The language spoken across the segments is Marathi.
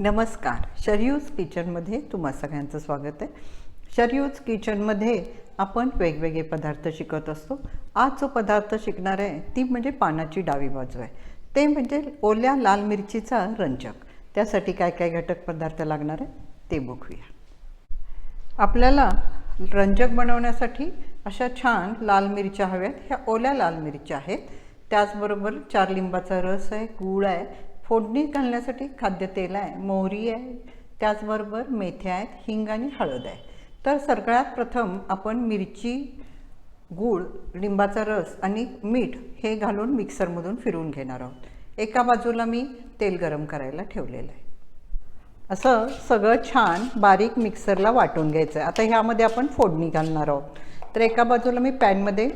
नमस्कार. शरयूज किचनमध्ये तुम्हा सगळ्यांचं स्वागत आहे. शरयूज किचनमध्ये आपण वेगवेगळे पदार्थ शिकत असतो. आज जो पदार्थ शिकणार आहे ती म्हणजे पानाची डावी बाजू आहे. ते म्हणजे ओल्या लाल मिरचीचा रंजक. त्यासाठी काय काय घटक पदार्थ लागणार आहे ते बघूया. आपल्याला रंजक बनवण्यासाठी अशा छान लाल मिरच्या हव्यात. ह्या ओल्या लाल मिरच्या आहेत. त्याचबरोबर चार लिंबाचा रस आहे गूळ आहे फोडणी घालण्यासाठी खाद्यतेल आहे मोहरी आहे त्याचबरोबर मेथ्या आहेत हिंग आणि हळद आहे. तर सगळ्यात प्रथम आपण मिरची गूळ लिंबाचा रस आणि मीठ हे घालून मिक्सरमधून फिरवून घेणार आहोत. एका बाजूला मी तेल गरम करायला ठेवलेलं आहे. असं सगळं छान बारीक मिक्सरला वाटून घ्यायचं आहे आता ह्यामध्ये आपण फोडणी घालणार आहोत. तर एका बाजूला मी पॅनमध्ये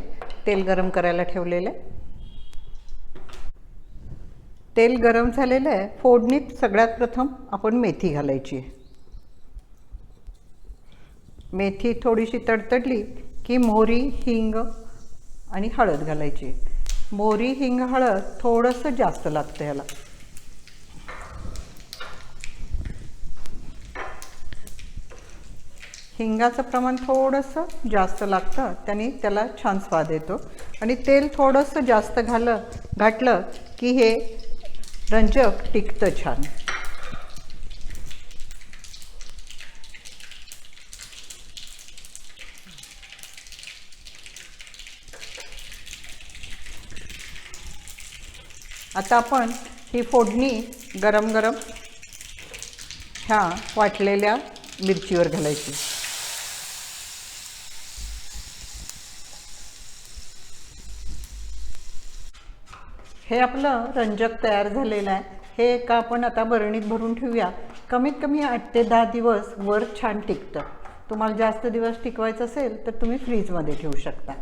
तेल गरम करायला ठेवलेलं आहे. तेल गरम झालेलं आहे. फोडणीत सगळ्यात प्रथम आपण मेथी घालायची आहे. मेथी थोडीशी तडतडली की मोहरी हिंग आणि हळद घालायची मोहरी हिंग हळद थोडंसं जास्त लागतं ह्याला. हिंगाचं प्रमाण थोडंसं जास्त लागतं त्याने त्याला छान स्वाद येतो. आणि तेल थोडंसं जास्त घालं घातलं की हे रंजक टिकतं छान. आता आपण ही फोडणी गरम गरम ह्या वाटलेल्या मिरचीवर घालायची. हे आपलं रंजक तयार झालेलं आहे. हे एका आपण आता बरणीत भरून ठेवूया. कमीत कमी आठ ते दहा दिवस वर छान टिकतं. तुम्हाला जास्त दिवस टिकवायचं असेल तर तुम्ही फ्रीजमध्ये ठेवू शकता.